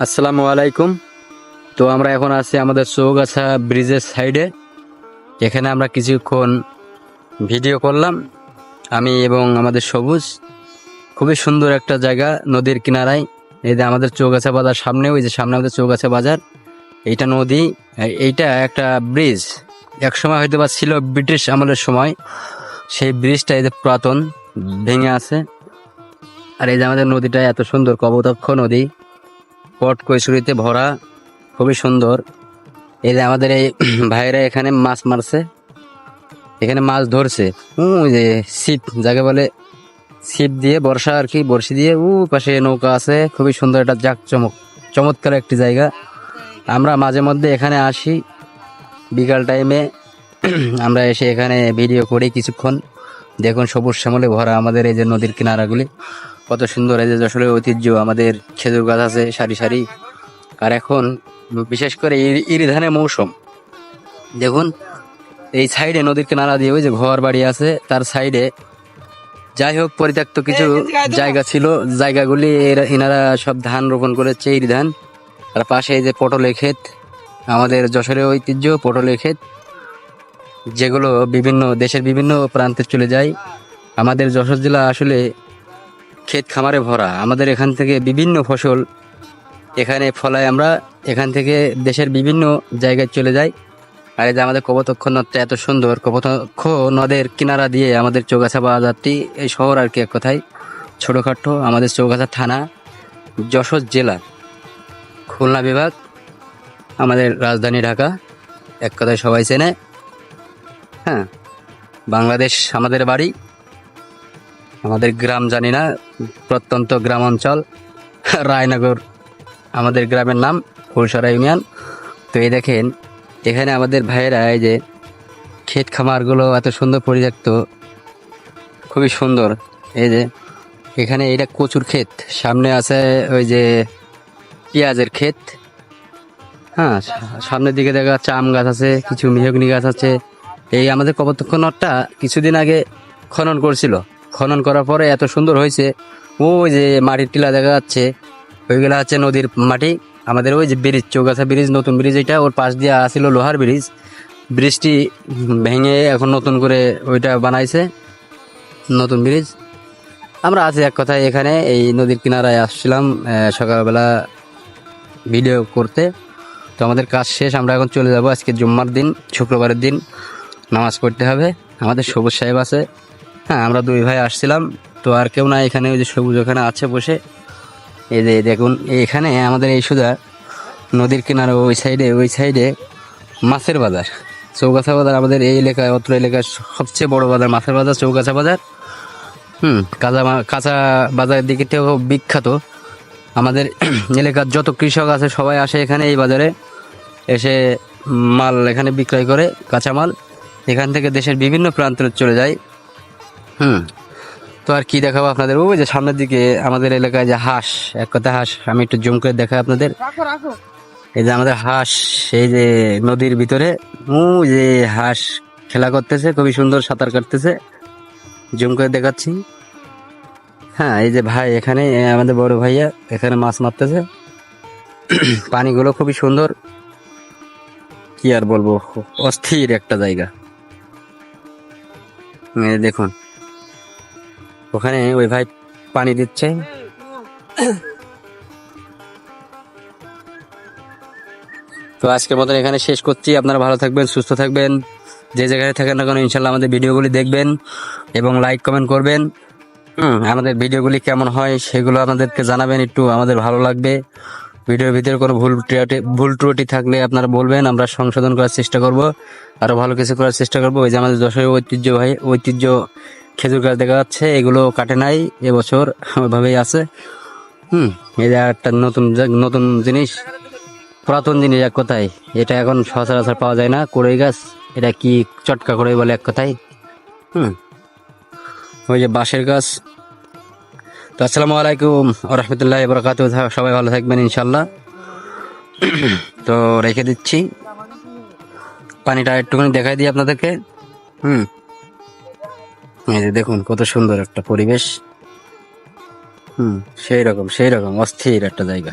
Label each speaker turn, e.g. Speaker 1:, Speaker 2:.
Speaker 1: আসসালামু আলাইকুম। তো আমরা এখন আছি আমাদের চৌগাছা ব্রিজের সাইডে। এখানে আমরা কিছুক্ষণ ভিডিও করলাম। আমি এবং আমাদের সবুজ। খুবই সুন্দর একটা জায়গা নদীর কিনারায়। এই যে আমাদের চৌগাছা বাজার সামনে, ওই যে সামনে আমাদের চৌগাছা বাজার। এইটা নদী, এইটা একটা ব্রিজ। একসময় হয়তো বা ছিল ব্রিটিশ আমলের সময়। সেই ব্রিজটা এই যে পুরাতন, ভেঙে আছে। আর এই যে আমাদের নদীটা এত সুন্দর, কবতক্ষ নদী। পট কৈশুরিতে ভরা, খুবই সুন্দর। এই যে আমাদের এই ভাইরা এখানে মাছ মারছে, এখানে মাছ ধরছে। ওই যে ছিপ যাকে বলে ছিপ দিয়ে বর্ষা আর কি, বর্ষি দিয়ে ও পাশে নৌকা আছে, খুবই সুন্দর একটা জাক চমক, চমৎকার একটি জায়গা। আমরা মাঝে মধ্যে এখানে আসি, বিকাল টাইমে। আমরা এসে এখানে ভিডিও করি কিছুক্ষণ। দেখুন সবুজ শ্যামলে ভরা আমাদের এই যে নদীর কিনারাগুলি। কত সুন্দর এই যে যশোরের ঐতিহ্য আমাদের খেজুর গাছ আছে সারি সারি। আর এখন বিশেষ করে ইরি- ইরি ধানের মৌসুম। দেখুন এই সাইডে নদীর কিনারা দিয়ে ওই যে ঘর বাড়ি আছে তার সাইডে যাই হোক পরিত্যক্ত কিছু জায়গা ছিল জায়গাগুলি এরা- এনারা সব ধান রোপণ করেছে ইরি ধান আর পাশে এই যে পটলের ক্ষেত আমাদের যশোরের ঐতিহ্য পটলের ক্ষেত যেগুলো বিভিন্ন দেশের বিভিন্ন প্রান্তে চলে যায়। আমাদের যশোর জেলা আসলে ক্ষেত খামারে ভরা। আমাদের এখান থেকে বিভিন্ন ফসল এখানে ফলায় আমরা। এখান থেকে দেশের বিভিন্ন জায়গায় চলে যাই। আর এই যে আমাদের কপতক্ষ নদটা এত সুন্দর। কপতক্ষ নদের কিনারা দিয়ে আমাদের চৌগাছা বাজারটি এই শহর আর কি এক কথায়। ছোটোখাটো আমাদের চৌগাছা থানা, যশোর জেলা, খুলনা বিভাগ, আমাদের রাজধানী ঢাকা। এক কথায় সবাই চেনে। হ্যাঁ বাংলাদেশ আমাদের বাড়ি। আমাদের গ্রাম জানি না। প্রত্যন্ত গ্রাম অঞ্চল রায়নগর, আমাদের গ্রামের নাম ফুলসরা ইউনিয়ন। তো এই দেখেন, এখানে আমাদের ভাইয়েরা এই যে ক্ষেত খামারগুলো এত সুন্দর পরিত্যক্ত, খুবই সুন্দর। এই যে এখানে এটা কচুর ক্ষেত, সামনে আছে ওই যে পেঁয়াজের ক্ষেত। হ্যাঁ সামনের দিকে দেখা যাচ্ছে আম গাছ আছে, কিছু মেহগনি গাছ আছে। এই আমাদের কপতক্ষ নটটা কিছুদিন আগে খনন করছিল। খনন করার পরে এত সুন্দর হয়েছে। ওই যে মাটির টিলা দেখা যাচ্ছে, ওইগুলো হচ্ছে নদীর মাটি। আমাদের ওই যে ব্রিজ, চৌগাছা ব্রিজ, নতুন ব্রিজ এটা ওর পাশ দিয়ে আসছিল লোহার ব্রিজ। ব্রিজটি ভেঙে এখন নতুন করে ওইটা বানাইছে, নতুন ব্রিজ। আমরা আছি এক কথায় এখানে, এই নদীর কিনারায় আসছিলাম সকালবেলা ভিডিও করতে। তো আমাদের কাজ শেষ, আমরা এখন চলে যাব আজকে জুম্মার দিন, শুক্রবারের দিন। নামাজ পড়তে হবে। আমাদের সবুজ সাহেব আছে। হ্যাঁ আমরা দুই ভাই আসছিলাম, তো আর কেউ না এখানে, ওই যে সবুজ ওখানে আছে বসে। এই যে দেখুন, এখানে আমাদের এই সুদা নদীর কিনারে, ওই সাইডে ওই সাইডে মাছের বাজার। চৌগাছা বাজার আমাদের এই এলাকায়, অত্র এলাকার সবচেয়ে বড় বাজার, মাছের বাজার, চৌগাছা বাজার। হুম, কাঁচা কাঁচা বাজারের দিকে থেকেও বিখ্যাত। আমাদের এলাকার যত কৃষক আছে, সবাই আসে এখানে এই বাজারে। এসে মাল এখানে বিক্রয় করে, কাঁচামাল। এখান থেকে দেশের বিভিন্ন প্রান্তে চলে যায়। হুম তো আর কি দেখাবো আপনাদের? ওই যে সামনের দিকে আমাদের এলাকায় যে হাঁস এক কথা হাঁস আমি একটু জুম করে দেখাই আপনাদের। এই যে আমাদের হাঁস এই যে নদীর ভিতরে ও যে হাঁস খেলা করতেছে খুবই সুন্দর সাঁতার কাটতেছে। জুম করে দেখাচ্ছি। হ্যাঁ এই যে ভাই এখানে আমাদের বড় ভাইয়া এখানে মাছ মারতেছে। পানিগুলো খুবই সুন্দর। কি আর বলব অস্থির একটা জায়গা। দেখুন। ওখানে ওই ভাই পানি দিচ্ছে। তো আজকের মতন এখানে শেষ করছি। আপনারা ভালো থাকবেন, সুস্থ থাকবেন। যে জায়গায় থাকেন না কেন, ইনশাল্লাহ আমাদের ভিডিওগুলি দেখবেন এবং লাইক কমেন্ট করবেন। আমাদের ভিডিওগুলি কেমন হয় সেগুলো আমাদেরকে জানাবেন, একটু আমাদের ভালো লাগবে। ভিডিওর ভিতরে কোনো ভুল ভুল ত্রুটি থাকলে আপনারা বলবেন, আমরা সংশোধন করার চেষ্টা করব। আরও ভালো কিছু করার চেষ্টা করব। ওই যে আমাদের যশোরের ঐতিহ্য ঐতিহ্য খেজুর গাছ দেখা যাচ্ছে, এগুলো কাটে নাই, এবছর ওইভাবেই আছে। হুম যে একটা নতুন নতুন জিনিস, পুরাতন জিনিস এক কথায়। এটা এখন সচরাচর পাওয়া যায় না, কড়ই গাছ, এটা কি চটকা করে বলে এক কথায়। হুম, ওই যে বাঁশের গাছ। তো আসসালামু আলাইকুম রহমতুল্লাহ বরকাত সবাই ভালো থাকবেন ইনশাল্লাহ তো রেখে দিচ্ছি। পানিটা একটুখানি দেখাই দিই আপনাদেরকে। হুম এই যে দেখুন, কত সুন্দর একটা পরিবেশ। হুম সেই রকম সেই রকম অস্থির একটা জায়গা।